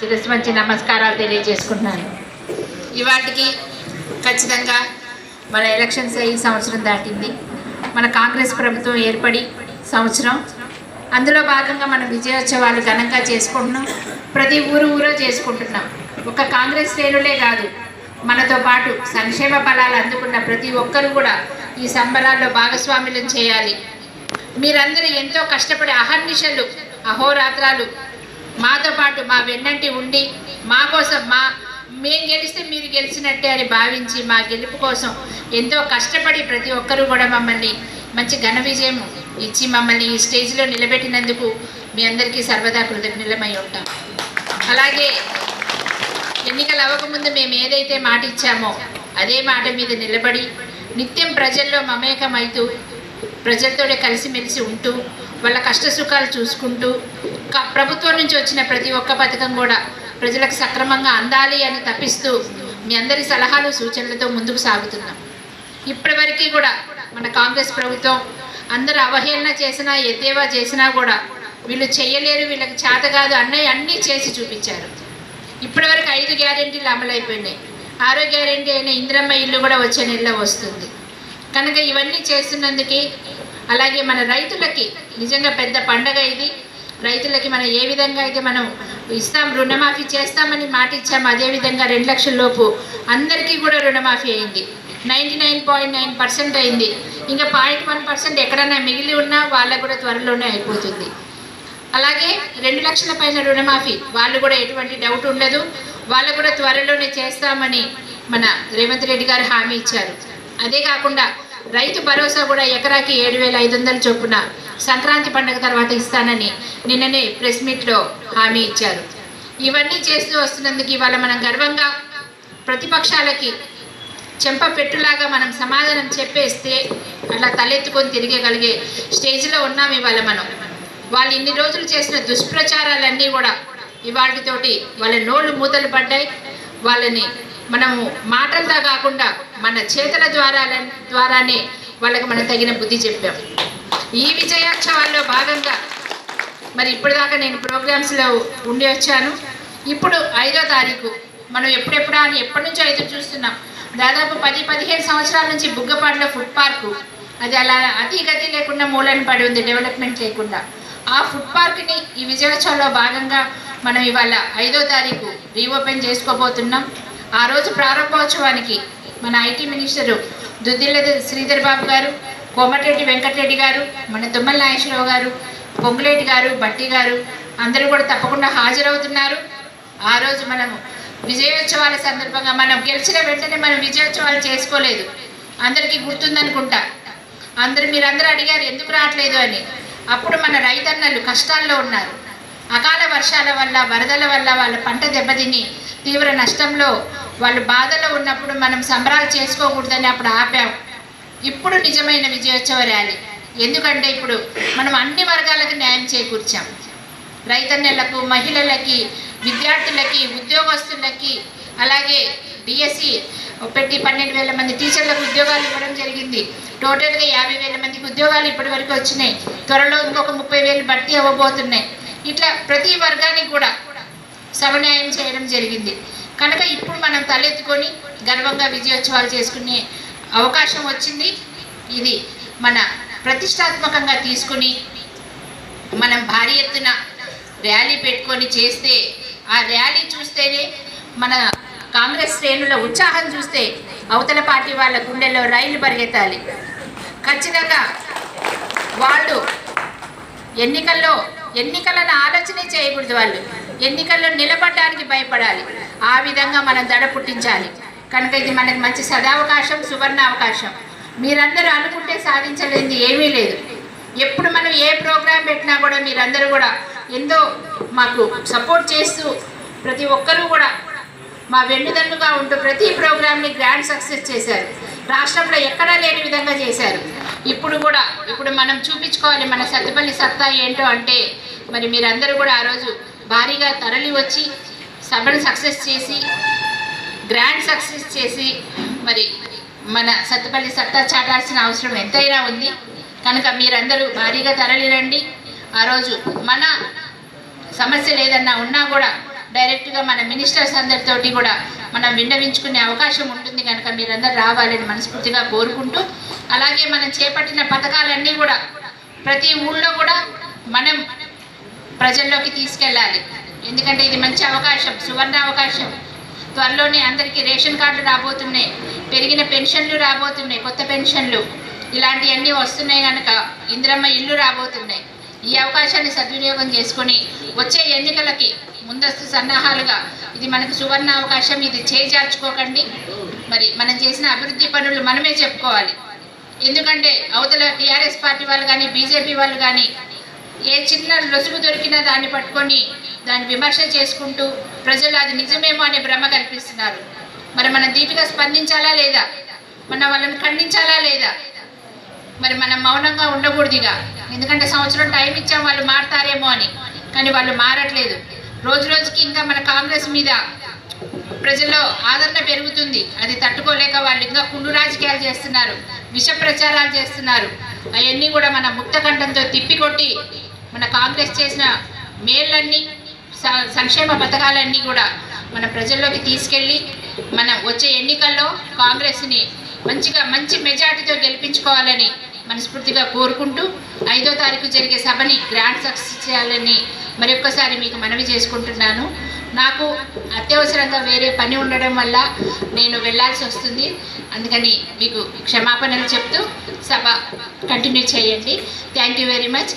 శిరస్సు మంచి నమస్కారాలు తెలియజేసుకుంటున్నాను. ఇవాటికి ఖచ్చితంగా మన ఎలక్షన్స్ అయ్యి సంవత్సరం దాటింది. మన కాంగ్రెస్ ప్రభుత్వం ఏర్పడి సంవత్సరం. అందులో భాగంగా మనం విజయోత్సవాలు ఘనంగా చేసుకుంటున్నాం. ప్రతి ఊరు ఊరో చేసుకుంటున్నాం. ఒక కాంగ్రెస్ శ్రేణులే కాదు. మనతో పాటు సంక్షేమ ఫలాలు అందుకున్న ప్రతి ఒక్కరు కూడా ఈ సంబరాల్లో భాగస్వాములను చేయాలి. మీరందరూ ఎంతో కష్టపడి అహర్నిశలు అహోరాత్రాలు మాతో పాటు మా వెన్నంటి ఉండి మా కోసం మా మేము గెలిస్తే మీరు గెలిచినట్టే అని భావించి మా గెలుపు కోసం ఎంతో కష్టపడి ప్రతి ఒక్కరూ కూడా మమ్మల్ని మంచి ఘన విజయం ఇచ్చి మమ్మల్ని ఈ స్టేజ్లో నిలబెట్టినందుకు మీ అందరికీ సర్వదా కృతజ్ఞులమై ఉంటాం. అలాగే ఎన్నికలు అవ్వకముందు మేము ఏదైతే మాట ఇచ్చామో అదే మాట మీద నిలబడి నిత్యం ప్రజల్లో మమేకమవుతూ ప్రజలతోనే కలిసిమెలిసి ఉంటూ వాళ్ళ కష్ట సుఖాలు చూసుకుంటూ ప్రభుత్వం నుంచి వచ్చిన ప్రతి ఒక్క పథకం కూడా ప్రజలకు సక్రమంగా అందాలి అని తప్పిస్తూ మీ అందరి సలహాలు సూచనలతో ముందుకు సాగుతున్నాం. ఇప్పటివరకు కూడా మన కాంగ్రెస్ ప్రభుత్వం అందరూ అవహేళన చేసినా ఎద్దేవా చేసినా కూడా వీళ్ళు చేయలేరు వీళ్ళకి చేత కాదు అన్నయ్య అన్నీ చేసి చూపించారు. ఇప్పటివరకు ఐదు గ్యారెంటీలు అమలైపోయినాయి. ఆరో గ్యారెంటీ అయిన ఇందిరమ్మ ఇల్లు కూడా వచ్చే నెలలో వస్తుంది. కనుక ఇవన్నీ చేస్తున్నందుకు అలాగే మన రైతులకి నిజంగా పెద్ద పండగ ఇది. రైతులకి మనం ఏ విధంగా అయితే మనం ఇస్తాం రుణమాఫీ చేస్తామని మాట ఇచ్చాము అదేవిధంగా రెండు లక్షల లోపు అందరికీ కూడా రుణమాఫీ అయింది. Ninety nine point nine percent అయింది. ఇంకా పాయింట్ వన్ పర్సెంట్ ఎక్కడన్నా మిగిలి ఉన్నా వాళ్ళకు కూడా త్వరలోనే అయిపోతుంది. అలాగే రెండు లక్షల పైన రుణమాఫీ వాళ్ళు కూడా ఎటువంటి డౌట్ ఉండదు. వాళ్ళు కూడా త్వరలోనే చేస్తామని మన రేవంత్ రెడ్డి గారు హామీ ఇచ్చారు. అదే కాకుండా రైతు భరోసా కూడా ఎకరాకి ఏడు వేల ఐదు వందల చొప్పున సంక్రాంతి పండుగ తర్వాత ఇస్తానని నిన్ననే ప్రెస్ మీట్లో హామీ ఇచ్చారు. ఇవన్నీ చేస్తూ వస్తున్నందుకు ఇవాళ మనం గర్వంగా ప్రతిపక్షాలకి చెంప పెట్టులాగా మనం సమాధానం చెప్పేస్తే అట్లా తలెత్తుకొని తిరిగేగలిగే స్టేజ్లో ఉన్నాం ఇవాళ మనం. వాళ్ళు ఇన్ని రోజులు చేసిన దుష్ప్రచారాలన్నీ కూడా ఇవాటితోటి వాళ్ళ నోళ్ళు మూతలు పడ్డాయి. వాళ్ళని మనము మాటలతో కాకుండా మన చేతుల ద్వారా ద్వారానే వాళ్ళకి మనం తగిన బుద్ధి చెప్పాం. ఈ విజయోత్సవాల్లో భాగంగా మరి ఇప్పటిదాకా నేను ప్రోగ్రామ్స్లో ఉండి వచ్చాను. ఇప్పుడు ఐదో తారీఖు. మనం ఎప్పుడెప్పుడా అని ఎప్పటి నుంచో ఎదురు చూస్తున్నాం. దాదాపు పది పదిహేను సంవత్సరాల నుంచి బుగ్గపాడులో ఫుడ్ పార్కు. అది అలా అతి గతి లేకుండా మూలని పడి ఉంది డెవలప్మెంట్ లేకుండా. ఆ ఫుడ్ పార్క్ని ఈ విజయోత్సవంలో భాగంగా మనం ఇవాళ ఐదో తారీఖు రీఓపెన్ చేసుకోబోతున్నాం. ఆ రోజు ప్రారంభోత్సవానికి మన ఐటీ మినిస్టరు దుద్దిల్ల శ్రీధర్ బాబు గారు కోమటిరెడ్డి వెంకటరెడ్డి గారు మన తుమ్మల నాగేశ్వరరావు గారు పొంగులేటి గారు బట్టి గారు అందరూ కూడా తప్పకుండా హాజరవుతున్నారు. ఆ రోజు మనము విజయోత్సవాల సందర్భంగా మనం గెలిచిన వెంటనే మనం విజయోత్సవాలు చేసుకోలేదు. అందరికీ గుర్తుందనుకుంటా. అందరు మీరందరూ అడిగారు ఎందుకు రావట్లేదు? అని. అప్పుడు మన రైతన్నలు కష్టాల్లో ఉన్నారు. అకాల వర్షాల వల్ల వరదల వల్ల వాళ్ళ పంట దెబ్బతిని తీవ్ర నష్టంలో వాళ్ళు బాధలో ఉన్నప్పుడు మనం సంబరాలు చేసుకోకూడదని అప్పుడు ఆపాం. ఇప్పుడు నిజమైన విజయోత్సవ ర్యాలీ. ఎందుకంటే ఇప్పుడు మనం అన్ని వర్గాలకు న్యాయం చేకూర్చాం. రైతన్నలకు మహిళలకి విద్యార్థులకి ఉద్యోగస్తులకి అలాగే డిఎస్సి పెట్టి పన్నెండు వేల మంది టీచర్లకు ఉద్యోగాలు ఇవ్వడం జరిగింది. టోటల్గా యాభై వేల మందికి ఉద్యోగాలు ఇప్పటి వరకు వచ్చినాయి. త్వరలో ఇంకొక ముప్పై వేలు భర్తీ అవ్వబోతున్నాయి. ఇట్లా ప్రతి వర్గానికి కూడా సమన్యాయం చేయడం జరిగింది. కనుక ఇప్పుడు మనం తలెత్తుకొని గర్వంగా విజయోత్సవాలు చేసుకునే అవకాశం వచ్చింది. ఇది మన ప్రతిష్టాత్మకంగా తీసుకుని మనం భారీ ఎత్తున ర్యాలీ పెట్టుకొని చేస్తే ఆ ర్యాలీ చూస్తేనే మన కాంగ్రెస్ శ్రేణుల ఉత్సాహం చూస్తే అవతల పార్టీ వాళ్ళ గుండెల్లో రైలు పరిగెత్తాలి. ఖచ్చితంగా వాళ్ళు ఎన్నికల్లో ఎన్నికలను ఆలోచనే చేయకూడదు వాళ్ళు. ఎన్నికల్లో నిలబడడానికి భయపడాలి. ఆ విధంగా మనం దడ పుట్టించాలి. కనుక ఇది మనకి మంచి సదావకాశం సువర్ణ అవకాశం మీరందరూ అనుకుంటే సాధించలేనిది ఏమీ లేదు. ఎప్పుడు మనం ఏ ప్రోగ్రాం పెట్టినా కూడా మీరందరూ కూడా ఎంతో మాకు సపోర్ట్ చేస్తూ ప్రతి ఒక్కరూ కూడా మా వెన్నుదన్నుగా ఉంటూ ప్రతి ప్రోగ్రామ్ని గ్రాండ్ సక్సెస్ చేశారు. రాష్ట్రంలో ఎక్కడా లేని విధంగా చేశారు. ఇప్పుడు కూడా ఇప్పుడు మనం చూపించుకోవాలి మన సత్తుపల్లి సత్తా ఏంటో అంటే మరి మీరందరూ కూడా ఆ రోజు భారీగా తరలి వచ్చి సభను సక్సెస్ చేసి గ్రాండ్ సక్సెస్ చేసి మరి మన సత్తుపల్లి సత్తా చాటాల్సిన అవసరం ఎంతైనా ఉంది. కనుక మీరందరూ భారీగా తరలిరండి ఆ రోజు మన సమస్యలు ఏదన్నా ఉన్నా కూడా డైరెక్ట్గా మన మినిస్టర్స్ అందరితోటి కూడా మనం విన్నవించుకునే అవకాశం ఉంటుంది. కనుక మీరందరూ రావాలని మనస్ఫూర్తిగా కోరుకుంటూ అలాగే మనం చేపట్టిన పథకాలన్నీ కూడా ప్రతి ఊళ్ళో కూడా మనం ప్రజల్లోకి తీసుకెళ్ళాలి. ఎందుకంటే ఇది మంచి అవకాశం సువర్ణ అవకాశం. త్వరలోనే అందరికీ రేషన్ కార్డులు రాబోతున్నాయి. పెరిగిన పెన్షన్లు రాబోతున్నాయి కొత్త పెన్షన్లు. ఇలాంటివన్నీ వస్తున్నాయి కనుక ఇందిరమ్మ ఇల్లు రాబోతున్నాయి. ఈ అవకాశాన్ని సద్వినియోగం చేసుకొని వచ్చే ఎన్నికలకి ముందస్తు సన్నాహాలుగా ఇది మనకు సువర్ణ అవకాశం ఇది చేజార్చుకోకండి. మరి మనం చేసిన అభివృద్ధి పనులు మనమే చెప్పుకోవాలి. ఎందుకంటే అవతల టీఆర్ఎస్ పార్టీ వాళ్ళు కానీ బీజేపీ వాళ్ళు కానీ ఏ చిన్న లొసుగు దొరికినా దాన్ని పట్టుకొని దాన్ని విమర్శ చేసుకుంటూ ప్రజలు అది నిజమేమో అనే భ్రమ కల్పిస్తున్నారు. మరి మనం దీటుగా స్పందించాలా లేదా? మనం వాళ్ళని ఖండించాలా లేదా? మరి మనం మౌనంగా ఉండకూడదుగా? ఎందుకంటే సంవత్సరం టైం ఇచ్చాం వాళ్ళు మారతారేమో అని. కానీ వాళ్ళు మారట్లేదు. రోజు రోజుకి ఇంకా మన కాంగ్రెస్ మీద ప్రజల్లో ఆదరణ పెరుగుతుంది. అది తట్టుకోలేక వాళ్ళు ఇంకా కుండు రాజకీయాలు చేస్తున్నారు విష ప్రచారాలు చేస్తున్నారు. అవన్నీ కూడా మన ముక్తకంఠంతో తిప్పికొట్టి మన కాంగ్రెస్ చేసిన మేళ్ళన్నీ సంక్షేమ పథకాలన్నీ కూడా మన ప్రజల్లోకి తీసుకెళ్ళి మన వచ్చే ఎన్నికల్లో కాంగ్రెస్ని మంచిగా మంచి మెజార్టీతో గెలిపించుకోవాలని మనస్ఫూర్తిగా కోరుకుంటూ ఐదో తారీఖు జరిగే సభని గ్రాండ్ సక్సెస్ చేయాలని మరొక్కసారి మీకు మనవి చేసుకుంటున్నాను. నాకు అత్యవసరంగా వేరే పని ఉండడం వల్ల నేను వెళ్ళాల్సి వస్తుంది. అందుకని మీకు క్షమాపణలు చెప్తూ సభ కంటిన్యూ చేయండి. Thank you very much.